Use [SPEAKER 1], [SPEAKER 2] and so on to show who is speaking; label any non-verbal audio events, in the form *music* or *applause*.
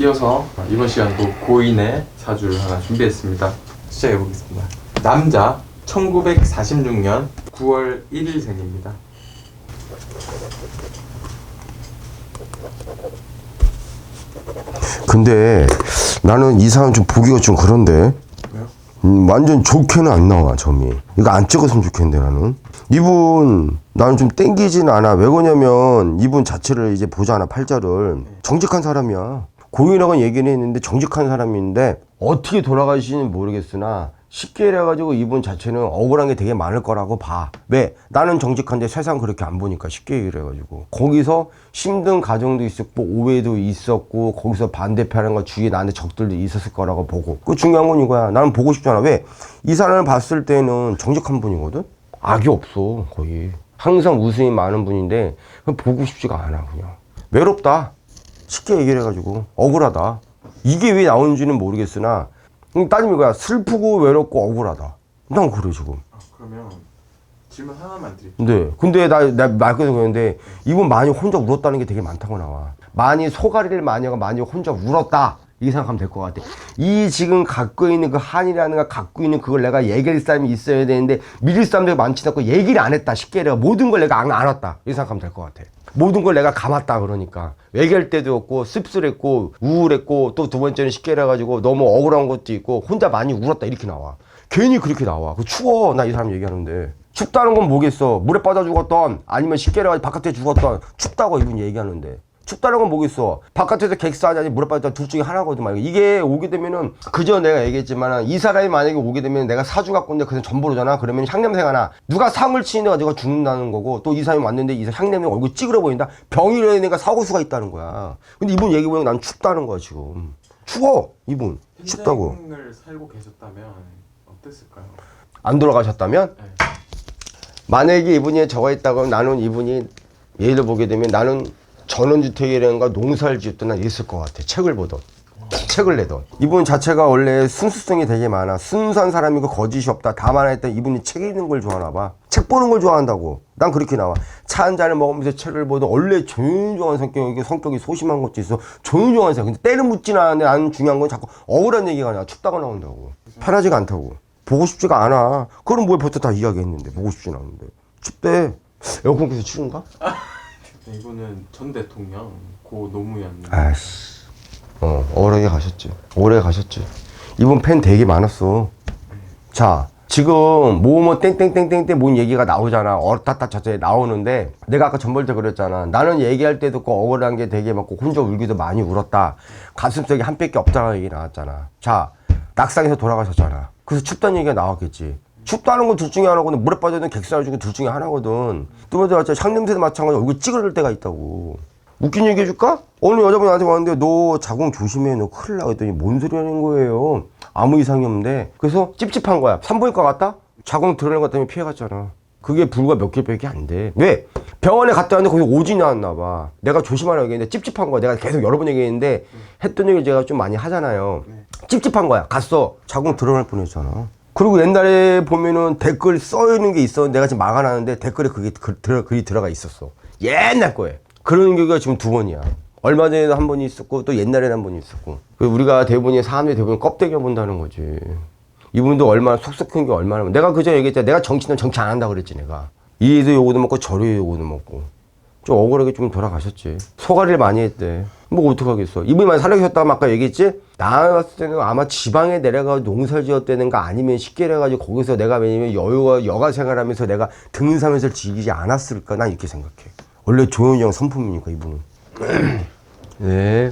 [SPEAKER 1] 이어서 이번 시간도 고인의 사주를 하나 준비했습니다. 시작해 보겠습니다. 남자 1946년 9월 1일생입니다.
[SPEAKER 2] 근데 나는 이 사람 좀 보기가 좀 그런데? 음, 완전 좋게는 안 나와 점이 이거 안 찍었으면 좋겠는데 나는 이분 나는 좀 땡기진 않아 왜 그러냐면 이분 자체를 이제 보잖아 팔자를 정직한 사람이야 고인하고 얘기는 했는데 정직한 사람인데 어떻게 돌아가시는지 모르겠으나 쉽게 이래가지고 이분 자체는 억울한 게 되게 많을 거라고 봐. 왜? 나는 정직한데 세상 그렇게 안 보니까 쉽게 이래가지고. 거기서 힘든 가정도 있었고, 오해도 있었고, 거기서 반대편한 거 주위에 나한테 적들도 있었을 거라고 보고. 그 중요한 건 이거야. 나는 보고 싶잖아. 왜? 이 사람을 봤을 때는 정직한 분이거든? 악이 없어, 거의. 항상 웃음이 많은 분인데, 보고 싶지가 않아, 그냥. 외롭다. 쉽게 얘기를 해가지고. 억울하다. 이게 왜 나오는지는 모르겠으나, 음, 따지면 이거야. 슬프고 외롭고 억울하다. 난 그래, 지금.
[SPEAKER 1] 아, 그러면 질문 하나만 드릴게요.
[SPEAKER 2] 근데, 근데 나, 나 말 그대로 그러는데, 이분 많이 혼자 울었다는 게 되게 많다고 나와. 많이 소가리를 마녀가 많이 혼자 울었다. 이렇게 생각하면 될 것 같아. 이 지금 갖고 있는 그 한이라는 거 갖고 있는 그걸 내가 얘기할 사람이 있어야 되는데, 믿을 사람들이 많지 않고 얘기를 안 했다. 쉽게 내가 모든 걸 내가 안 알았다. 이렇게 생각하면 될 것 같아. 모든 걸 내가 감았다. 그러니까. 얘기할 때도 없고, 씁쓸했고, 우울했고, 또 두 번째는 쉽게 해가지고 너무 억울한 것도 있고, 혼자 많이 울었다. 이렇게 나와. 괜히 그렇게 나와. 그 추워. 나 이 사람 얘기하는데. 춥다는 건 뭐겠어? 물에 빠져 죽었던, 아니면 쉽게 해가지고 바깥에 죽었던, 춥다고 이분 얘기하는데. 춥다는 건 뭐겠어? 바깥에서 객사하지 물에 빠졌다 둘 중에 하나거든 말이야. 이게 오게 되면은 그저 내가 얘기했지만 이 사람이 만약에 오게 되면 내가 사주 갖고 있는데 그냥 전보로잖아. 그러면 향냄새가 나. 누가 상을 치는 애가 내가 죽는다는 거고 또 이 사람이 왔는데 이 사람 향냄새 얼굴 찌그러 보인다. 병이라는 애가 사고 수가 있다는 거야. 근데 이분 얘기 보면 난 춥다는 거야 지금. 추워 이분 춥다고.
[SPEAKER 1] 평생을 살고 계셨다면 어땠을까요?
[SPEAKER 2] 안 돌아가셨다면
[SPEAKER 1] 네.
[SPEAKER 2] 만약에 이분이 저거 있다고 나는 이분이 예를 보게 되면 나는 전원주택이라든가 농사를 짓든 난 있을 것 같아. 책을 보던. 책을 내던. 이분 자체가 원래 순수성이 되게 많아. 순수한 사람이고 거짓이 없다. 다만 했던 이분이 책 읽는 걸 좋아하나 봐. 책 보는 걸 좋아한다고. 난 그렇게 나와. 차 한 잔을 먹으면서 책을 보던 원래 조용조용한 성격이 성격이 소심한 것도 있어. 조용조용한 사람. 근데 때는 묻지는 않는데 나는 중요한 건 자꾸 억울한 얘기가 나와. 춥다고 나온다고. 편하지가 않다고. 보고 싶지가 않아. 그럼 뭐 벌써 다 이야기했는데. 보고 싶진 않은데. 춥대. 에어컨 켜서 추운가?
[SPEAKER 1] 네, 이분은 전 대통령 고 노무현
[SPEAKER 2] 아씨. 어, 오래 가셨지. 오래 가셨지. 이분 팬 되게 많았어. 자, 지금 뭐뭐 땡땡땡땡땡 뭔 얘기가 나오잖아. 어따따 저째 나오는데 내가 아까 전벌 때 그랬잖아. 나는 얘기할 때도 그 억울한 게 되게 많고 혼자 울기도 많이 울었다. 가슴속에 한 뼘이 없다는 얘기 나왔잖아. 자, 낙상에서 돌아가셨잖아. 그래서 춥다는 얘기가 나왔겠지. 춥다는 건 둘 중에 하나거든. 물에 빠져있는 객살 중에 둘 중에 하나거든. 두 번째 맞자 향냄새도 마찬가지로 얼굴 찌그러질 때가 있다고. 웃긴 얘기 해줄까? 어느 여자분이 나한테 왔는데 너 자궁 조심해. 너 큰일 나. 그랬더니 뭔 소리 하는 거예요? 아무 이상이 없는데. 그래서 찝찝한 거야. 산부인과 갔다? 자궁 드러낸 것 때문에 피해갔잖아. 그게 불과 몇 개밖에 안 돼. 왜? 병원에 갔다 왔는데 거기 오진이 나왔나 봐. 내가 조심하라고 얘기했는데 찝찝한 거야. 내가 계속 여러 번 얘기했는데 했던 얘기를 제가 좀 많이 하잖아요. 찝찝한 거야. 갔어. 자궁 드러날 뻔했잖아 그리고 옛날에 보면은 댓글 써 있는 게 있어 내가 지금 막아놨는데 댓글에 그게 글, 들어, 글이 들어가 있었어 옛날 거에 그런 경우가 지금 두 번이야. 얼마 전에도 한 번이 있었고 또 옛날에는 한 번이 있었고. 그 우리가 대부분이 사람들이 대부분 껍데기 본다는 거지. 이분도 얼마나 속속한 게 얼마나 내가 그저 얘기했잖아. 내가 정치는 정치 안 한다 그랬지 내가. 이에도 요거도 먹고 저리도 요거도 먹고. 좀 억울하게 좀 돌아가셨지. 소가리를 많이 했대. 뭐 어떡하겠어. 이분이 많이 살아계셨다고 아까 얘기했지? 나 봤을 때는 아마 지방에 내려가 농사를 지었다는가 아니면 쉽게 해가지고 거기서 내가 왜냐면 여유가 여가 생활하면서 내가 등산하면서 즐기지 않았을까 난 이렇게 생각해. 원래 조현이 형 선품이니까 이분은. *clears throat* 네.